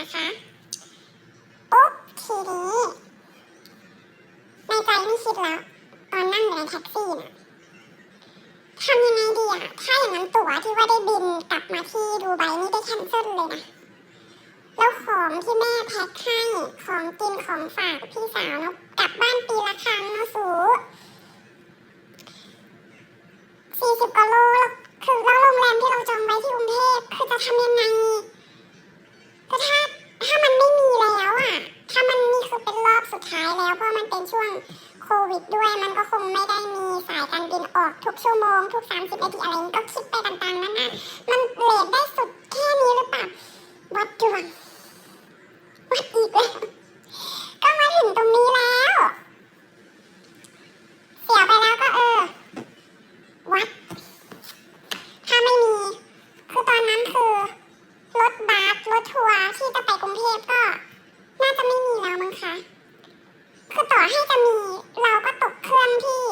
นะคะปุ๊บทีนี้ในใจไม่คิดแล้ว ตอนนั่งอยู่ในแท็กซี่น่ะทำยังไงดีอะถ้าอย่างนั้นตั๋วที่ว่าได้บินกลับมาที่ดูไบนี่ได้แคนเซิลเลยนะแล้วของที่แม่แพ็คให้ของกินของฝากพี่สาวเนาะกลับบ้านปีละครั้งเนาะสูสี่สิบกว่าโล แล้วเพราะมันเป็นช่วงโควิดด้วย มันก็คงไม่ได้มีสายการบินออกทุกชั่วโมง ทุก 30นาทีอะไรก็คิดไปต่างๆนั่นนะมันเลทได้สุดแค่นี้หรือเปล่าวัดดวงวัดอีกแล้วก็มาถึงตรงนี้แล้วเสียไปแล้วก็เออวัดถ้าไม่มี คือตอนนั้นคือรถบัสรถทัวร์ที่จะไปกรุงเทพก็ น่าจะไม่มีแล้วมั้งคะ คือต่อให้จะมี เราก็ตกเครื่องที่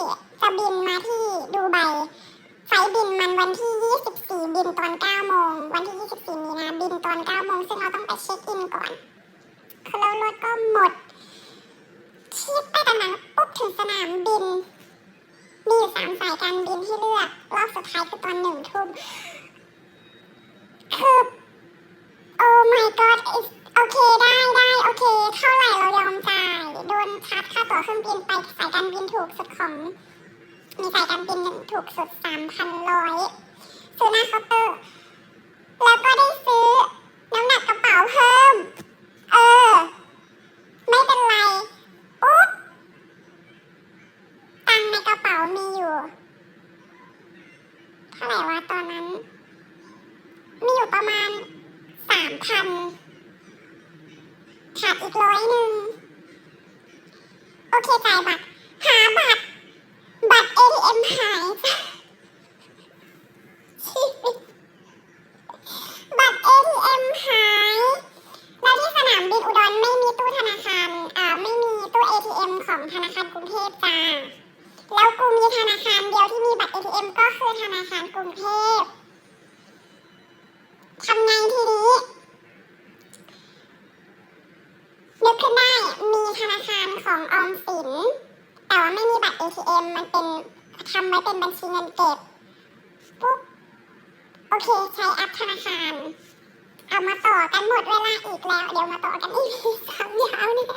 จะบินมาที่ดูไบ ไฟล์บินมันวันที่ 24 บินตอน 9 โมง วันที่ 24 มีนาบินต อน 9 โมง ซึ่งเราต้องไปเช็คอินก่อน คือแล้วรถก็หมดคิดไปตอนนั้นปุ๊บถึงสนามบิน มีสามสายการบินที่เลือก รอบสุดท้ายคือตอนหนึ่งทุ่ม คือ โอ้ my god โอเคได้ได้โอเค เท่าไหร่เรายอมจ่าย โดนชาร์จค่าตั๋วเครื่องบินไปสายการบินถูกสุดของ มีสายการบินหนึ่งถูกสุดสามพันร้อยซื้อหน้าเคาน์เตอร์ แล้วก็ได้ซื้อ น้ำหนักกระเป๋าเพิ่ม เออ ไม่เป็นไร อุ๊บตังค์ใน กระเป๋ามีอยู่ เท่าไหร่วะตอนนั้น มีอยู่ประมาณสามพันขาดอีกร้อยหนึ่งโอเคจ่ายบัตร หาบัตร บัตร ATM หายชีวิตบัตร ATM หาย แล้วที่สนามบินอุดรไม่มีตู้ธนาคาร อ่าไม่มีตู้ ATM ของธนาคารกรุงเทพจ้า แล้วกูมีธนาคารเดียวที่มีบัตร ATM ก็คือธนาคารกรุงเทพทำไงทีนี้นึกขึ้นได้มีธนาคารของออมสิน แต่ว่าไม่มีบัตร ATM มันเป็นทำไว้เป็นบัญชีเงินเก็บปุ๊บโอเคใช้แอปธนาคาร เอามาต่อกันหมดเวลาอีกแล้ว เดี๋ยวมาต่อกันอีกสามยาวเนี่ย